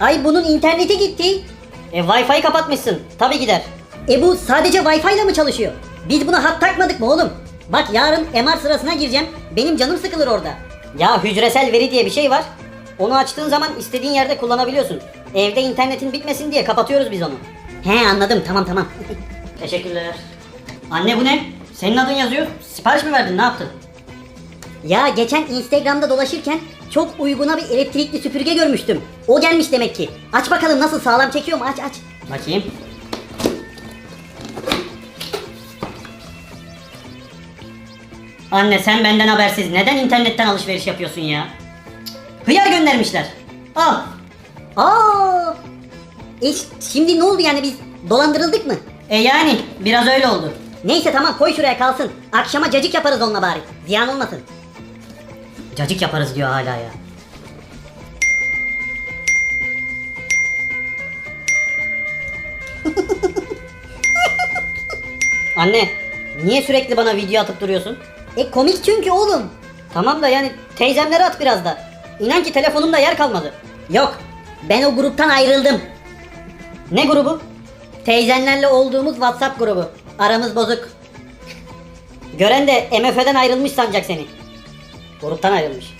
Ay bunun interneti gitti. E Wi-Fi kapatmışsın. Tabi gider. E bu sadece Wi-Fi ile mi çalışıyor? Biz buna hat takmadık mı oğlum? Bak yarın MR sırasına gireceğim. Benim canım sıkılır orada. Ya hücresel veri diye bir şey var. Onu açtığın zaman istediğin yerde kullanabiliyorsun. Evde internetin bitmesin diye kapatıyoruz biz onu. He anladım tamam tamam. Teşekkürler. Anne bu ne? Senin adın yazıyor. Sipariş mi verdin? Ne yaptın? Ya geçen Instagram'da dolaşırken çok uyguna bir elektrikli süpürge görmüştüm. O gelmiş demek ki. Aç bakalım nasıl sağlam çekiyor mu? Aç aç. Bakayım. Anne sen benden habersiz neden internetten alışveriş yapıyorsun ya? Hıyar göndermişler. Al. Aa! E şimdi ne oldu yani biz dolandırıldık mı? E yani biraz öyle oldu. Neyse tamam koy şuraya kalsın. Akşama cacık yaparız onunla bari. Ziyan olmasın. Cacık yaparız diyor hala ya. Anne, niye sürekli bana video atıp duruyorsun? E komik çünkü oğlum. Tamam da yani teyzemlere at biraz da. İnan ki telefonumda yer kalmadı. Yok. Ben o gruptan ayrıldım. Ne grubu? Teyzenlerle olduğumuz WhatsApp grubu. Aramız bozuk. Gören de MF'den ayrılmış sanacak seni. Gruptan ayrılmış.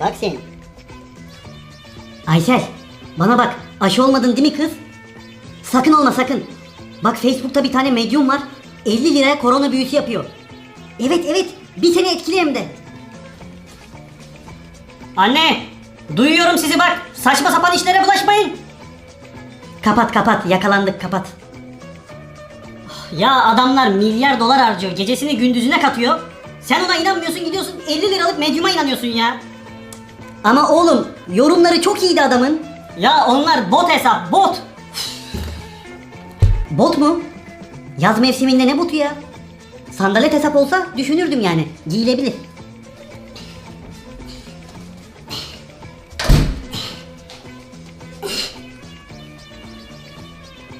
Bak sen. Aysel, bana bak. Aşı olmadın değil mi kız? Sakın olma sakın. Bak Facebook'ta bir tane medyum var. 50 liraya korona büyüsü yapıyor. Evet evet. Bir sene etkili hem de. Anne! Duyuyorum sizi bak. Saçma sapan işlere bulaşmayın. Kapat kapat. Yakalandık kapat. Ya adamlar milyar dolar harcıyor. Gecesini gündüzüne katıyor. Sen ona inanmıyorsun gidiyorsun 50 liralık medyuma inanıyorsun ya. Ama oğlum yorumları çok iyiydi adamın. Ya onlar bot hesap bot. Bot mu? Yaz mevsiminde ne botu ya? Sandalet hesap olsa düşünürdüm yani. Giyilebilir.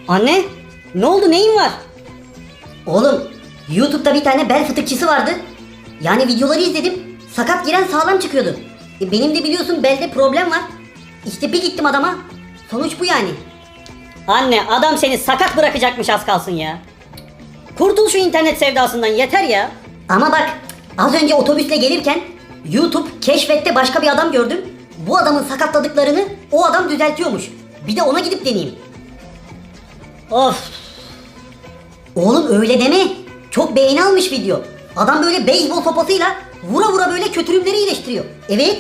Anne ne oldu neyin var? Oğlum YouTube'da bir tane bel fıtıkçısı vardı. Yani videoları izledim. Sakat giren sağlam çıkıyordu. E, benim de biliyorsun belde problem var. İşte bir gittim adama. Sonuç bu yani. Anne adam seni sakat bırakacakmış az kalsın ya. Kurtul şu internet sevdasından yeter ya. Ama bak az önce otobüsle gelirken YouTube keşfette başka bir adam gördüm. Bu adamın sakatladıklarını o adam düzeltiyormuş. Bir de ona gidip deneyeyim. Of. Oğlum öyle deme. Çok beğeni almış video. Adam böyle beyzbol sopasıyla vura vura böyle kötürümleri iyileştiriyor. Evet